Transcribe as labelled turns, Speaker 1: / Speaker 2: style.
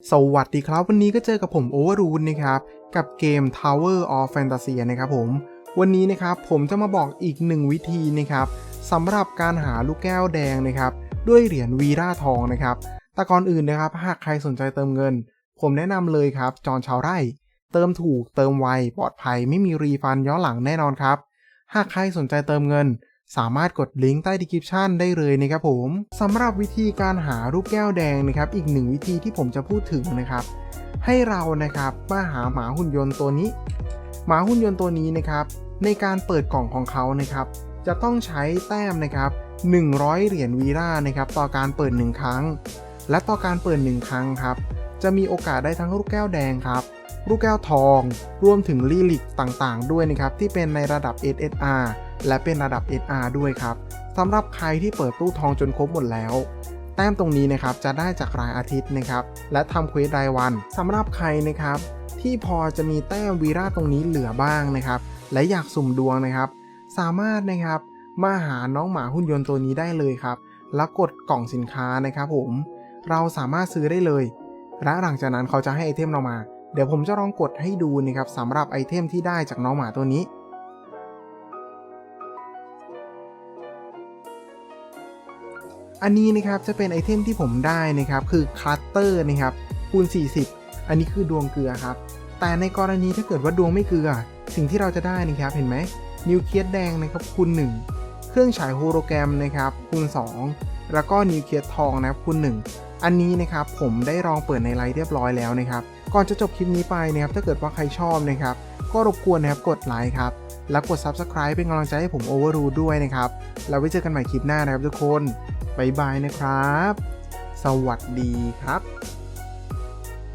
Speaker 1: สวัสดีครับ วันนี้ก็เจอกับผมโอเวอร์รูนนะครับ กับเกม Tower of Fantasy นะครับผม วันนี้นะครับผมจะมาบอกอีกหนึ่งวิธีนะครับสำหรับการหาลูกแก้วแดงนะครับ ด้วยเหรียญวีราทองนะครับ แต่ก่อนอื่นนะครับ หากใครสนใจเติมเงิน ผมแนะนำเลยครับ จอนชาวไร่ เติมถูกเติมไว ปลอดภัยไม่มีรีฟันย้อนหลังแน่นอนครับ หากใครสนใจเติมเงิน สามารถกดลิงก์ใต้ดีคริปชันได้เลยนะครับผมสำหรับวิธีการหารูปแก้วแดงนะครับอีกหนึ่งวิธีที่ผมจะพูดถึงนะครับ ให้เรานะครับมาหาหมาหุ่นยนต์ตัวนี้ หมาหุ่นยนต์ตัวนี้นะครับ ในการเปิดกล่องของเขานะครับ จะต้องใช้แต้มนะครับ100 เหรียญวีรานะครับต่อการเปิด 1 ครั้ง และต่อการเปิด 1 ครั้งครับ จะมีโอกาสได้ทั้งลูกแก้วแดงครับ ลูกแก้วทอง รวมถึงลีลิกต่างๆ ด้วยนะครับ ที่เป็นในระดับ SSR และเป็นระดับ SR ด้วยครับสำหรับใครที่เปิดตู้ทองจนครบหมดแล้ว แต้มตรงนี้นะครับจะได้จากรายอาทิตย์นะครับ และทำเควสรายวันสำหรับใครนะครับที่พอจะมีแต้มวีราตรงนี้เหลือบ้างนะครับ และอยากสุ่มดวงนะครับ สามารถนะครับมาหาน้องหมาหุ่นยนต์ตัวนี้ได้เลยครับ แล้วกดกล่องสินค้านะครับผม เราสามารถซื้อได้เลย และหลังจากนั้นเขาจะให้ไอเทมเรามา เดี๋ยวผมจะลองกดให้ดูนะครับสำหรับไอเทมที่ได้จากน้องหมาตัวนี้อันนี้นะครับจะเป็นไอเทมที่ผมได้นะครับคือคลัตเตอร์นะครับคูณ 40 อันนี้คือดวงเกลือครับ แต่ในกรณีถ้าเกิดว่าดวงไม่เกลือ สิ่งที่เราจะได้นะครับเห็นไหมนิวเคลียสแดงนะครับคูณ 1 เครื่องฉายโฮโลแกรมนะครับคูณ 2 แล้วก็นิวเคลียร์ทองนะครับคูณ1 อันนี้นะครับผมได้ลองเปิดในไลน์เรียบร้อยแล้วนะครับ ก่อนจะจบคลิปนี้ไปนะครับถ้าเกิดว่าใครชอบนะครับ ก็รบกวนนะครับกดไลค์ครับ แล้วกด Subscribe เป็นกำลังใจให้ผมโอเวอร์รูด้วยนะครับ แล้วไว้เจอกันใหม่คลิปหน้านะครับทุกคน บ๊ายบายนะครับ สวัสดีครับ